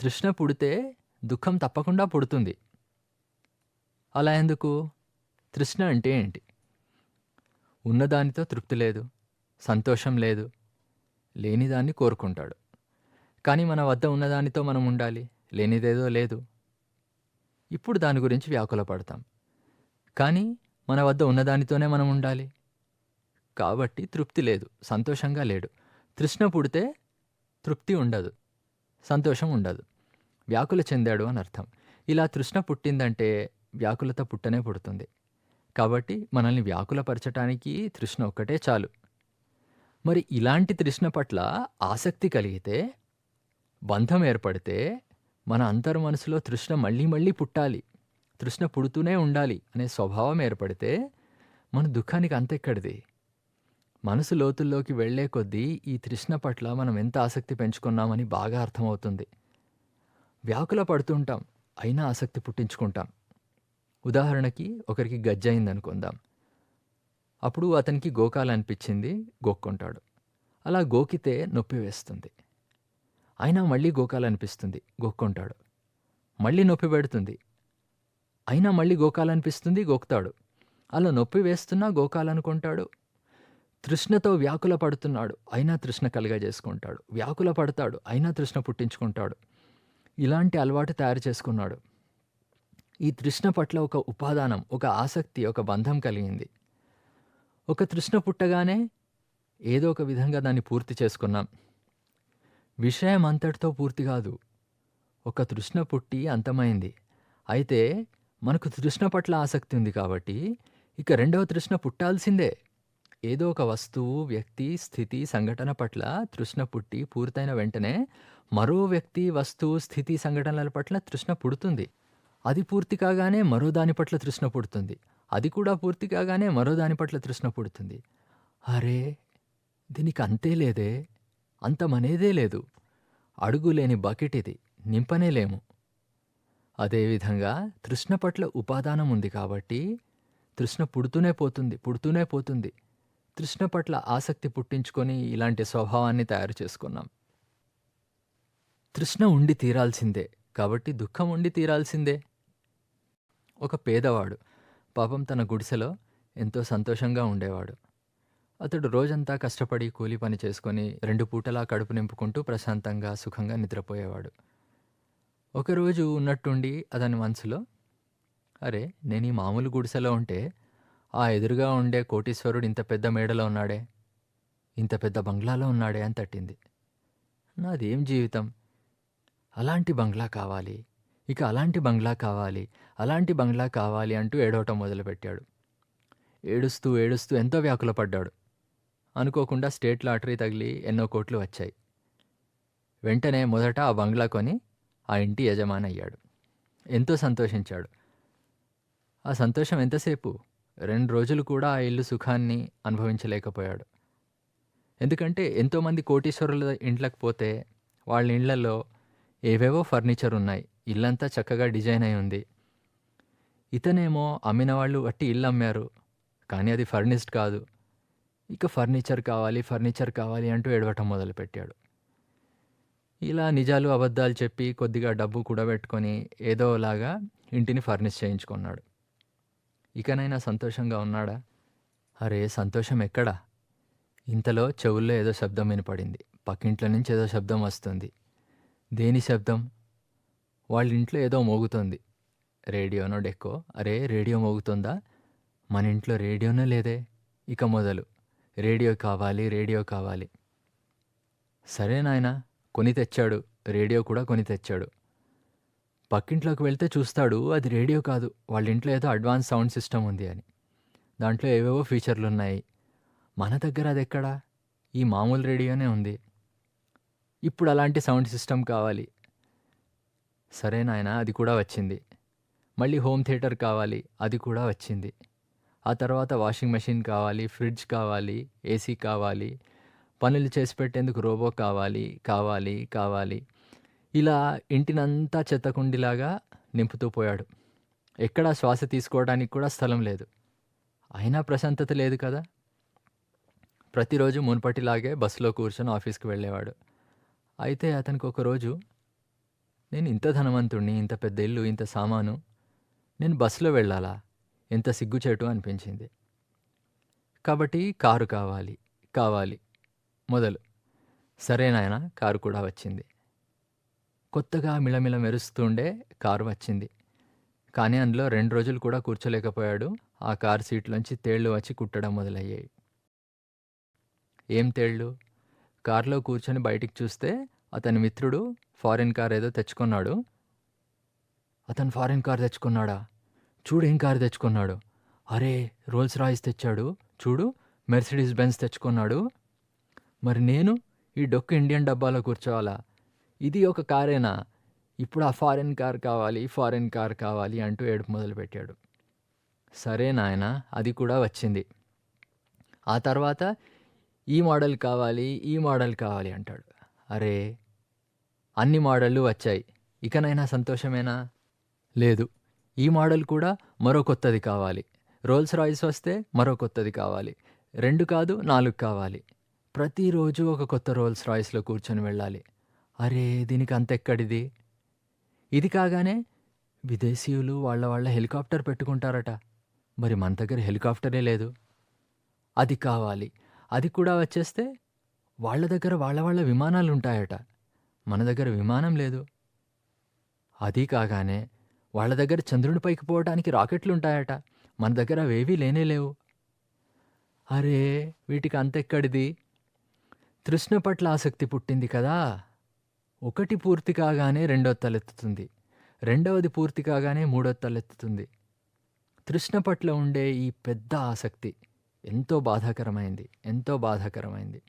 తృష్ణ పుడితే దుఃఖం తప్పకుండా పుడుతుంది. అలా ఎందుకు? తృష్ణ అంటే ఏంటి? ఉన్నదానితో తృప్తి లేదు. సంతోషం లేదు. లేనిదాన్ని కోరుకుంటాడు. కానీ మన వద్ద ఉన్నదానితో మనం ఉండాలి. లేనిదేదో లేదు. ఇప్పుడు దాని గురించి వ్యాకులపడతాం. కానీ మన వద్ద ఉన్నదానితోనే మనం ఉండాలి. కాబట్టి తృప్తి లేదు. సంతోషంగా లేడు. తృష్ణ పుడితే తృప్తి ఉండదు. సంతోషం ఉండదు. వ్యాకుల చెందాడు అని అర్థం. ఇలా తృష్ణ పుట్టిందంటే వ్యాకులత పుట్టనే పుడుతుంది. కాబట్టి మనల్ని వ్యాకులపరచటానికి తృష్ణ ఒక్కటే చాలు. మరి ఇలాంటి తృష్ణ పట్ల ఆసక్తి కలిగితే, బంధం ఏర్పడితే, మన అంతర్మనసులో తృష్ణ మళ్ళీ మళ్ళీ పుట్టాలి. తృష్ణ పుడుతూనే ఉండాలి అనే స్వభావం ఏర్పడితే, మన దుఃఖానికి అంతెక్కడిది? మనసు లోతుల్లోకి వెళ్ళే కొద్దీ ఈ తృష్ణ పట్ల మనం ఎంత ఆసక్తి పెంచుకున్నామని బాగా అర్థమవుతుంది. వ్యాకుల పడుతుంటాం. అయినా ఆసక్తి పుట్టించుకుంటాం. ఉదాహరణకి ఒకరికి గజ్జయిందనుకుందాం. అప్పుడు అతనికి గోకాలనిపించింది. గోక్కుంటాడు. అలా గోకితే నొప్పి వేస్తుంది. అయినా మళ్ళీ గోకాలనిపిస్తుంది. గోక్కుంటాడు. మళ్ళీ నొప్పి పెడుతుంది. అయినా మళ్ళీ గోకాలనిపిస్తుంది. గోకుతాడు. అలా నొప్పి వేస్తున్నా గోకాలనుకుంటాడు. తృష్ణతో వ్యాకుల పడుతున్నాడు. అయినా తృష్ణ కలుగజేసుకుంటాడు. వ్యాకుల పడతాడు. అయినా తృష్ణ పుట్టించుకుంటాడు. ఇలాంటి అలవాటు తయారు చేసుకున్నాడు. ఈ తృష్ణ పట్ల ఒక ఉపాదానం, ఒక ఆసక్తి, ఒక బంధం కలిగింది. ఒక తృష్ణ పుట్టగానే ఏదో ఒక విధంగా దాన్ని పూర్తి చేసుకున్నాం. విషయం అంతటితో పూర్తి కాదు. ఒక తృష్ణ పుట్టి అంతమైంది. అయితే మనకు తృష్ణ పట్ల ఆసక్తి ఉంది కాబట్టి ఇక రెండవ తృష్ణ పుట్టాల్సిందే. ఏదో ఒక వస్తువు, వ్యక్తి, స్థితి, సంఘటన పట్ల తృష్ణ పుట్టి పూర్తయిన వెంటనే మరో వ్యక్తి, వస్తువు, స్థితి, సంఘటనల పట్ల తృష్ణ పుడుతుంది. అది పూర్తి కాగానే మరో దాని పట్ల తృష్ణ పుడుతుంది. అది కూడా పూర్తి కాగానే మరో దాని పట్ల తృష్ణ పుడుతుంది. అరే! దీనికి అంతే లేదే! అంతమనేదే లేదు. అడుగులేని బకెట్ ఇది. నింపనేలేము అదేవిధంగా తృష్ణ పట్ల ఉపాదానం ఉంది కాబట్టి తృష్ణ పుడుతూనే పోతుంది. పుడుతూనే పోతుంది. తృష్ణ పట్ల ఆసక్తి పుట్టించుకొని ఇలాంటి స్వభావాన్ని తయారు చేసుకున్నాం. తృష్ణ ఉండి తీరాల్సిందే. కాబట్టి దుఃఖం ఉండి తీరాల్సిందే. ఒక పేదవాడు పాపం తన గుడిసెలో ఎంతో సంతోషంగా ఉండేవాడు. అతడు రోజంతా కష్టపడి కూలి పని చేసుకొని రెండు పూటలా కడుపు నింపుకుంటూ ప్రశాంతంగా, సుఖంగా నిద్రపోయేవాడు. ఒకరోజు ఉన్నట్టుండి అతని మనసులో అరే! నేను ఈ మామూలు గుడిసెలో ఉంటే ఆ ఎదురుగా ఉండే కోటీశ్వరుడు ఇంత పెద్ద మేడలో ఉన్నాడే! ఇంత పెద్ద బంగ్లాలో ఉన్నాడే అని తట్టింది. నాదేం జీవితం! అలాంటి బంగ్లా కావాలి. ఇక అలాంటి బంగ్లా కావాలి. అలాంటి బంగ్లా కావాలి అంటూ ఏడవటం మొదలుపెట్టాడు. ఏడుస్తూ, ఏడుస్తూ ఎంతో వ్యాకులపడ్డాడు. అనుకోకుండా స్టేట్ లాటరీ తగిలి ఎన్నో కోట్లు వచ్చాయి. వెంటనే మొదట ఆ బంగ్లా కొని ఆ ఇంటి యజమాని అయ్యాడు. ఎంతో సంతోషించాడు. ఆ సంతోషం ఎంతసేపు? రెండు రోజులు కూడా ఆ ఇల్లు సుఖాన్ని అనుభవించలేకపోయాడు. ఎందుకంటే ఎంతోమంది కోటీశ్వరుల ఇంట్లోకి పోతే వాళ్ళ ఇళ్ళలో ఏవేవో ఫర్నిచర్ ఉన్నాయి. ఇల్లంతా చక్కగా డిజైన్ అయి ఉంది. ఇతనేమో అమ్మిన వాళ్ళు వట్టి ఇల్లు అమ్మారు. కానీ అది ఫర్నిష్డ్ కాదు. ఇక ఫర్నిచర్ కావాలి, ఫర్నిచర్ కావాలి అంటూ ఎడవటం మొదలుపెట్టాడు. ఇలా నిజాలు, అబద్ధాలు చెప్పి కొద్దిగా డబ్బు కూడబెట్టుకొని ఏదోలాగా ఇంటిని ఫర్నిష్ చేయించుకున్నాడు. ఇకనైనా సంతోషంగా ఉన్నాడా? అరే! సంతోషం ఎక్కడ? ఇంతలో చెవుల్లో ఏదో శబ్దం వినపడింది. పక్కింట్లో నుంచి ఏదో శబ్దం వస్తుంది. దేని శబ్దం? వాళ్ళింట్లో ఏదో మోగుతోంది. రేడియోనో, డెక్కో. అరే! రేడియో మోగుతోందా? మన ఇంట్లో రేడియోనే లేదే! ఇక మొదలు. రేడియో కావాలి, రేడియో కావాలి. సరే నాయనా కొని తెచ్చాడు. రేడియో కూడా కొని తెచ్చాడు. పక్కింట్లోకి వెళ్తే చూస్తాడు అది రేడియో కాదు. వాళ్ళ ఇంట్లో ఏదో అడ్వాన్స్ సౌండ్ సిస్టమ్ ఉంది అని. దాంట్లో ఏవేవో ఫీచర్లు ఉన్నాయి మన దగ్గర అది ఎక్కడా ఈ మామూలు రేడియోనే ఉంది. ఇప్పుడు అలాంటి సౌండ్ సిస్టమ్ కావాలి. సరే నాయనా అది కూడా వచ్చింది. మళ్ళీ హోమ్ థియేటర్ కావాలి. అది కూడా వచ్చింది. ఆ తర్వాత వాషింగ్ మెషిన్ కావాలి, ఫ్రిడ్జ్ కావాలి, ఏసీ కావాలి, పనులు చేసి పెట్టేందుకు రోబో కావాలి, కావాలి, కావాలి. ఇలా ఇంటినంతా చెత్తకుండీలాగా నింపుతూ పోయాడు. ఎక్కడా శ్వాస తీసుకోవడానికి కూడా స్థలం లేదు. అయినా ప్రశాంతత లేదు కదా! ప్రతిరోజు మునుపటిలాగే బస్సులో కూర్చొని ఆఫీస్‌కి వెళ్ళేవాడు. అయితే అతనికి ఒకరోజు నేను ఇంత ధనవంతుడిని ఇంత పెద్ద ఇల్లు ఇంత సామాను నేను బస్సులో వెళ్ళాలా ఎంత సిగ్గుచేటు అనిపించింది కాబట్టి కారు కావాలి కావాలి మొదలు సరే నాయన కారు కూడా వచ్చింది కొత్తగా మిలమిల మెరుస్తుండే కారు వచ్చింది. కానీ అందులో రెండు రోజులు కూడా కూర్చోలేకపోయాడు. ఆ కారు సీట్లోంచి తేళ్ళు వచ్చి కుట్టడం మొదలయ్యాయి. ఏం తేళ్ళు కారులో కూర్చొని బయటికి చూస్తే అతని మిత్రుడు ఫారిన్ కార్ ఏదో తెచ్చుకున్నాడు. అతను ఫారిన్ కార్ తెచ్చుకున్నాడా? చూడు ఏం కారు తెచ్చుకున్నాడు. అరే రోల్స్ రాయిస్ తెచ్చాడు. చూడు మెర్సిడీస్ బెన్స్ తెచ్చుకున్నాడు. మరి నేను ఈ డొక్కు ఇండియన్ డబ్బాలో కూర్చోవాలా? ఇది ఒక కారేనా? ఇప్పుడు ఆ ఫారిన్ కార్ కావాలి ఫారిన్ కార్ కావాలి అంటూ ఏడుపు మొదలుపెట్టాడు. సరే నాయన అది కూడా వచ్చింది. ఆ తర్వాత ఈ మోడల్ కావాలి ఈ మోడల్ కావాలి అంటాడు. అరే అన్ని మోడళ్ళు వచ్చాయి. ఇకనైనా సంతోషమేనా? లేదు. ఈ మోడల్ కూడా మరో కొత్తది కావాలి. రోల్స్ రాయిస్ వస్తే మరో కొత్తది కావాలి. రెండు కాదు నాలుగు కావాలి. ప్రతిరోజు ఒక కొత్త రోల్స్ రాయిస్లో కూర్చొని వెళ్ళాలి. అరే దీనికి అంతెక్కడిది? ఇది కాగానే విదేశీయులు వాళ్ళ వాళ్ళ హెలికాప్టర్ పెట్టుకుంటారట. మరి మన దగ్గర హెలికాప్టరే లేదు. అది కావాలి. అది కూడా వచ్చేస్తే వాళ్ళ దగ్గర వాళ్ళ వాళ్ళ విమానాలు ఉంటాయట మన దగ్గర విమానం లేదు. అది కాగానే వాళ్ళ దగ్గర చంద్రుని పైకి పోవడానికి రాకెట్లు ఉంటాయట మన దగ్గర అవేవీ లేనే లేవు. అరే వీటికి అంతెక్కడిది? తృష్ణ పట్ల ఆసక్తి పుట్టింది కదా. ఒకటి పూర్తి కాగానే రెండో తలెత్తుతుంది. రెండవది పూర్తి కాగానే మూడో తలెత్తుతుంది. తృష్ణ పట్ల ఉండే ఈ పెద్ద ఆసక్తి ఎంతో బాధాకరమైంది ఎంతో బాధాకరమైంది.